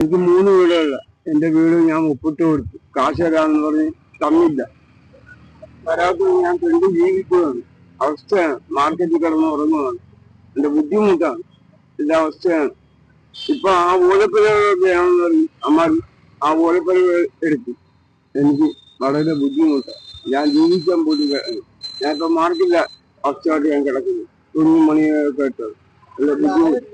എനിക്ക് മൂന്ന് വീടുകളില്ല എന്റെ വീട് ഞാൻ ഒപ്പിട്ട് കൊടുത്തു. കാശ് തരാന്ന് പറഞ്ഞ് തന്നില്ല. വരാത്ത ഞാൻ കണ്ടു ജീവിക്കുകയാണ് അവസ്ഥയാണ്. മാർക്കറ്റിൽ കിടന്ന് ഉറങ്ങുകയാണ് എന്റെ ബുദ്ധിമുട്ടാണ്. എന്റെ അവസ്ഥയാണ്. ഇപ്പൊ ആ ഓലപ്പുരയാണെന്ന് പറഞ്ഞു അമ്മ ആ ഓലപ്പുര എടുത്തു. എനിക്ക് വളരെ ബുദ്ധിമുട്ടാണ് ഞാൻ ജീവിക്കാൻ പോലും ഞാൻ ഇപ്പൊ മാർക്കില്ല അവസ്ഥയായിട്ട് ഞാൻ കിടക്കുന്നു. തുണി മണിയൊക്കെ ഇട്ടത്. എന്റെ ബുദ്ധിമുട്ട്.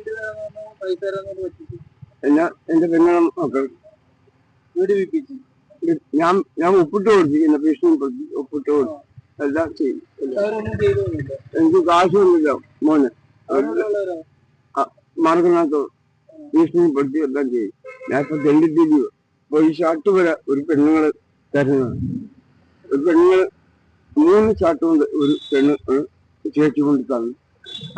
എന്നാ എന്റെ പെങ്ങളും മക്കൾ വീട് വിപ്പിച്ചു ഞാൻ ഞാൻ ഒപ്പിട്ട് കൊടുത്തു എന്നെ ഭീഷണിപ്പെടുത്തി ഒപ്പിട്ട് കൊടുത്തു. എല്ലാം ചെയ്യും. ചെയ്തൊന്നുമില്ല. എനിക്ക് കാശൊന്നുമില്ല മോനെ. മാർഗനാഥോ ഭീഷണിപ്പെടുത്തി എല്ലാം ചെയ്യും. ഞാൻ ഇപ്പൊ തെണ്ടിട്ടിരിക്കുക പോയി ഷാട്ട് ഷർട്ട് വരെ ഒരു പെണ്ണുങ്ങൾ തരുന്നതാണ്. ഒരു പെണ്ണുങ്ങൾ മൂന്ന് ഷർട്ട് കൊണ്ട് ഒരു പെണ്ണ് ചേച്ചി കൊണ്ട് തന്നു.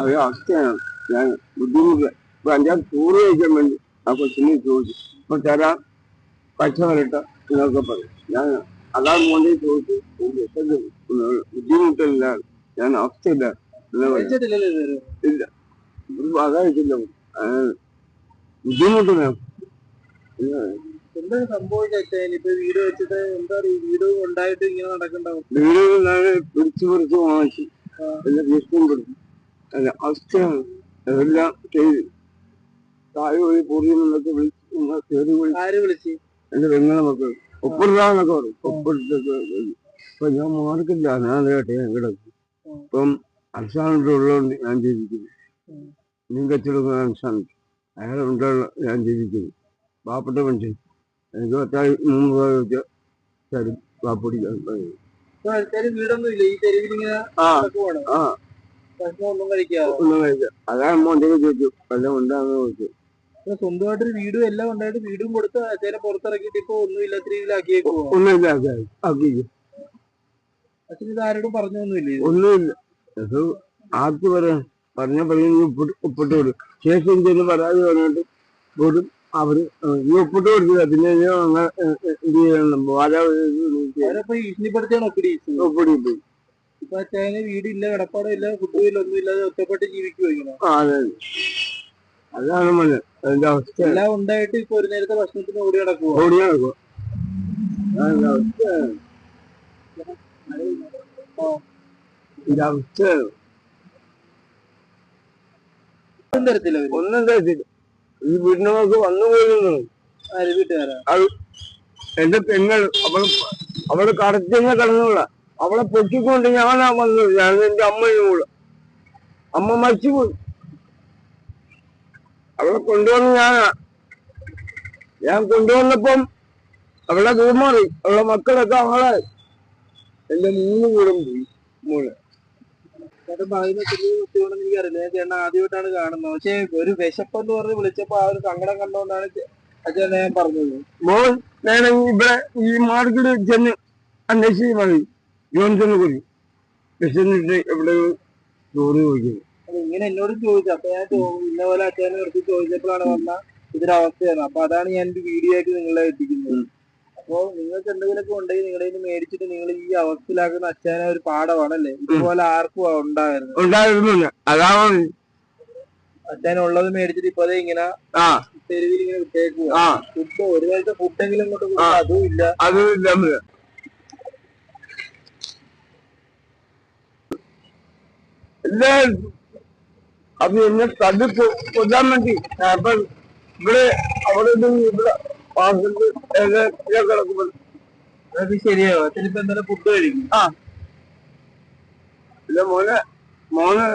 അത് അവസ്ഥയാണ്. ഞാൻ ബുദ്ധിമുട്ട് ഇപ്പൊ അഞ്ചാറ് ടൂറ് കഴിക്കാൻ വേണ്ടി ആ കൊച്ചിനെ ചോദിച്ചു. അപ്പൊ തരാം പച്ച വരട്ടെ എന്നൊക്കെ പറയും. ഞാൻ അതാ മോനെ ചോദിച്ചു ബുദ്ധിമുട്ടില്ല. ഞാൻ അവസ്ഥയില്ല. ഇല്ല. അതായിട്ടില്ല ബുദ്ധിമുട്ടില്ല. എന്താ സംഭവിച്ചേ ഇപ്പൊ വീട് വെച്ചിട്ട് എന്താ പറയുക വീട് ഉണ്ടായിട്ട് ഇങ്ങനെ നടക്കണ്ടാവും? വീട് പിടിച്ചു പിടിച്ച് വാങ്ങിച്ചു എല്ലാം അവസ്ഥയാണ്. എല്ലാം ചെയ്തു. താഴെ വഴി പൂർണം നിന്നൊക്കെ വിളിച്ച് കയറി വിളിച്ച് ആര് വിളിച്ച്? എന്റെ പെങ്ങളെ മക്കൾ ഒപ്പിടാന്നൊക്കെ പറയും. ഒപ്പിട്ടൊക്കെ അപ്പൊ ഞാൻ മാർക്കില്ല ഞാൻ കേട്ടെ ഞാൻ കിടക്കും ഇപ്പം അർഷാനിട്ട് ഉള്ളതുകൊണ്ട് ഞാൻ ജീവിക്കുന്നു. ഉം. നീ കച്ചവടം അർഷാൻ അയാളെ ഉണ്ടുള്ള ഞാൻ ജീവിക്കുന്നു പാവപ്പെട്ട മനുഷ്യൻ എനിക്ക് പത്തായി മൂന്ന് രൂപ വെച്ച് തരും പാപ്പൊടിക്കാൻ ആ. ഒന്നും കഴിക്കാം. അതാണ് മോന്റെ ചോദിച്ചു വല്ലതും ഉണ്ടാകുന്ന ചോദിച്ചു സ്വന്തമായിട്ടൊരു വീടും എല്ലാം ഉണ്ടായിട്ട് വീടും കൊടുത്ത് അച്ഛനെ പുറത്തിറക്കിയിട്ട് ഇപ്പൊ ഒന്നും ഇല്ലാത്ത രീതിയിലാക്കിയേക്കുവോ ഒന്നുമില്ല ആക്കി അച്ഛൻ ഇത് ആരോടും പറഞ്ഞൊന്നുമില്ല? ഒന്നുമില്ല. അത് ആർക്ക് പറയാൻ പറഞ്ഞ പറഞ്ഞു ഒപ്പിട്ട് കൊടുക്കും ശേഷം എന്തെങ്കിലും പരാതി പറഞ്ഞിട്ട് പോലും അവർ ഈ ഒപ്പിട്ട് കൊടുക്കില്ല പിന്നെ എന്ത് ചെയ്യണം. ഒപ്പിടി പോയി ഇപ്പൊ അച്ഛന് വീടില്ല കിടപ്പാടം ഇല്ല ഫുഡും ഇല്ല ഒന്നും ഇല്ലാതെ ഒറ്റപ്പെട്ട് ജീവിക്കുവോ ഇങ്ങനെ. അതാണ് മഞ്ഞൾ അതിന്റെ അവസ്ഥ. എല്ലാം ഉണ്ടായിട്ട് ഇപ്പൊ ഒരു നേരത്തെ ഭക്ഷണത്തിന് ഓടി നടക്കുവോ? ഓടി നടക്കും. അതിന്റെ അവസ്ഥയാണ് ഇതിന്റെ ഒന്നും തരത്തില്ല അവർ ഒന്നും തരത്തില്ല. ഈ വീടിനൊക്കെ വന്നു പോയിരുന്നു. ആര് വീട്ടുകാരാ? എന്റെ പെങ്ങൾ. അവൾ അവൾ കടത്തിന്ന് കടന്നുള്ള അവളെ പൊക്കിക്കൊണ്ട് ഞാനാ വന്നത്. ഞാൻ എന്റെ അമ്മയും കൂടെ. അമ്മ മരിച്ചുപോയി. അവളെ കൊണ്ടുവന്ന് ഞാൻ ഞാൻ കൊണ്ടുവന്നപ്പം അവളെ ദൂമാറി അവളെ മക്കളൊക്കെ അവളെ എന്റെ മൂന്ന് കൂടം പോയി മൂന്ന് എനിക്കറിയില്ല. ആദ്യമായിട്ടാണ് കാണുന്നത്. പക്ഷെ ഒരു വിശപ്പെന്ന് പറഞ്ഞ് വിളിച്ചപ്പോ ആ ഒരു സങ്കടം കണ്ടോണ്ടാണ് അച്ഛൻ ഞാൻ പറഞ്ഞത്. മോൻ വേണമെങ്കിൽ ഇവിടെ ഈ മാർക്കറ്റ് ചെന്ന് അന്വേഷിച്ച് മതി. ജോൺസൺ കുറി വിശന്നിട്ട് എവിടെ ചോറ് ചോദിക്കുന്നു. ഇങ്ങനെ എന്നോട് ചോദിച്ചു. അപ്പൊ ഞാൻ ഇന്ന പോലെ അച്ഛനെ നിർത്തി ചോദിച്ചപ്പോഴാണ് വന്ന ഇതൊരവസ്ഥയാണ് അപ്പൊ അതാണ് ഞാൻ വീഡിയോ ആയിട്ട് നിങ്ങളെ എത്തിക്കുന്നത്. അപ്പൊ നിങ്ങൾക്ക് എന്തെങ്കിലുമൊക്കെ ഉണ്ടെങ്കിൽ നിങ്ങളുടെ കയ്യിൽ മേടിച്ചിട്ട് നിങ്ങൾ ഈ അവസ്ഥയിലാക്കുന്ന അച്ഛനെ ഒരു പാഠമാണല്ലേ? ഇതുപോലെ ആർക്കും ഉണ്ടായിരുന്നു ഉണ്ടായിരുന്നില്ല അതാണ് അച്ഛനുള്ളത് മേടിച്ചിട്ട് ഇപ്പൊ ഇങ്ങനെ തെരുവിൽ ഇങ്ങനെ വിട്ടേക്കുക ഫുഡ് ഒരു നേരത്തെ ഫുഡെങ്കിലും ഇങ്ങോട്ട് അതും ഇല്ല. അതും ഇല്ല എല്ലാവർക്കും അപ്പൊ എന്നെ തല്ലി കൊല്ലാൻ വേണ്ടി അപ്പൊ ഇവിടെ അവിടെ നിന്ന് ഇവിടെ കിടക്കുമ്പോൾ അത് ശരിയാവും എന്തായാലും ഫുഡ് കഴിക്കും. ആ. പിന്നെ മോനെ മോനെ